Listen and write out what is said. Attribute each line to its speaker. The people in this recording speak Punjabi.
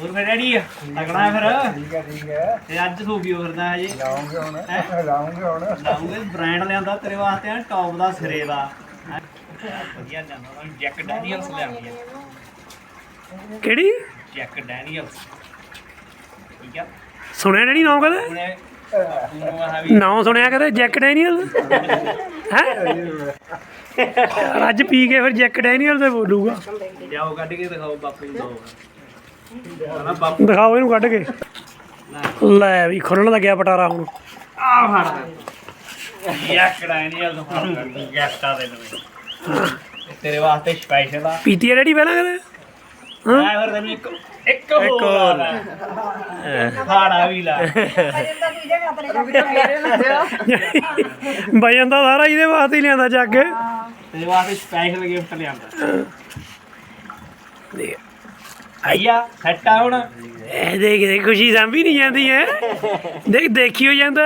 Speaker 1: ਹੋਰ ਫਿਰ ਡੈਡੀ ਹੈ ਫਿਰ?
Speaker 2: ਠੀਕ ਹੈ ਠੀਕ ਹੈ
Speaker 1: ਤੇ ਅੱਜ ਸੂਫੀ ਫਿਰਦਾ ਹਜੇ?
Speaker 2: ਲਾਉਂਗੇ ਹੁਣ? ਲਾਉਂਗੇ ਹੁਣ।
Speaker 1: ਲਾਉਂਗੇ ਬ੍ਰਾਂਡ ਲਿਆਂਦਾ ਤੇਰੇ ਵਾਸਤੇ ਆ ਟੌਪ ਦਾ ਸਿਰੇ ਦਾ। ਹੈਂ? ਵਧੀਆ ਜਾਂਦਾ ਉਹਨਾਂ ਜੈਕ ਡੈਨੀਅਲਸ ਲਿਆਂਦੀ ਆ।
Speaker 3: ਕਿਹੜੀ?
Speaker 1: ਜੈਕ ਡੈਨੀਅਲਸ ਠੀਕ ਆ?
Speaker 3: ਸੁਣਿਆ ਨਹੀਂ ਨਾਮ ਕਦੇ?
Speaker 1: ਉਹਨੇ ਉਹਨੂੰ ਆਹ ਵੀ
Speaker 3: ਨਾਮ ਸੁਣਿਆ ਕਦੇ? ਜੈਕ ਡੈਨੀਅਲ ਹੈ? ਅੱਜ ਪੀ ਕੇ ਫਿਰ ਜੈਕ ਡੈਨੀਅਲ ਤੇ ਬੋਲੂਗਾ।
Speaker 1: ਜਾਓ ਕੱਢ ਕੇ ਦਿਖਾਓ ਬਾਪੂ ਨੂੰ ਦੋ
Speaker 3: ਦਿਖਾਓ ਇਹਨੂੰ ਕੱਢ ਕੇ।
Speaker 1: ਲੈ
Speaker 3: ਵੀ ਖੁੱਲਣ ਲੱਗਿਆ ਪਟਾਰਾ ਹੁਣ।
Speaker 1: ਆ ਫੜ ਜੈਕ ਡੈਨੀਅਲਸ ਗੈਸਟਾ ਦੇ ਨਵੇਂ ਤੇਰੇ ਵਾਸਤੇ ਸਪੈਸ਼ਲ ਆ।
Speaker 3: ਪੀਤੀ ਆ ਡੈਡੀ ਪਹਿਲਾਂ ਕਦੇ? ਹਾਂ?
Speaker 1: ਫਿਰ ਤੈਨੂੰ ਇੱਕ ਇੱਕ ਹੋਰ ਫਾੜਾ ਵੀ ਲਾ।
Speaker 3: ਵਜਨ ਦਾ ਸਾਰਾ ਇਹਦੇ ਵਾਸਤੇ ਹੀ ਲਿਆਂਦਾ ਜੱਗ
Speaker 1: ਤੇਰੇ ਵਾਸਤੇ ਸਪੈਸ਼ਲ ਗਿਫਟ ਲਿਆਂਦਾ। ਆਈਆ ਸੱਟਾ ਹੁਣ।
Speaker 3: ਇਹ ਦੇਖ ਦੇਖ, ਖੁਸ਼ੀ ਸਾਂਭੀ ਨਹੀਂ ਜਾਂਦੀ, ਹੈ। ਦੇਖ, ਦੇਖੀ ਹੋ ਜਾਂਦਾ।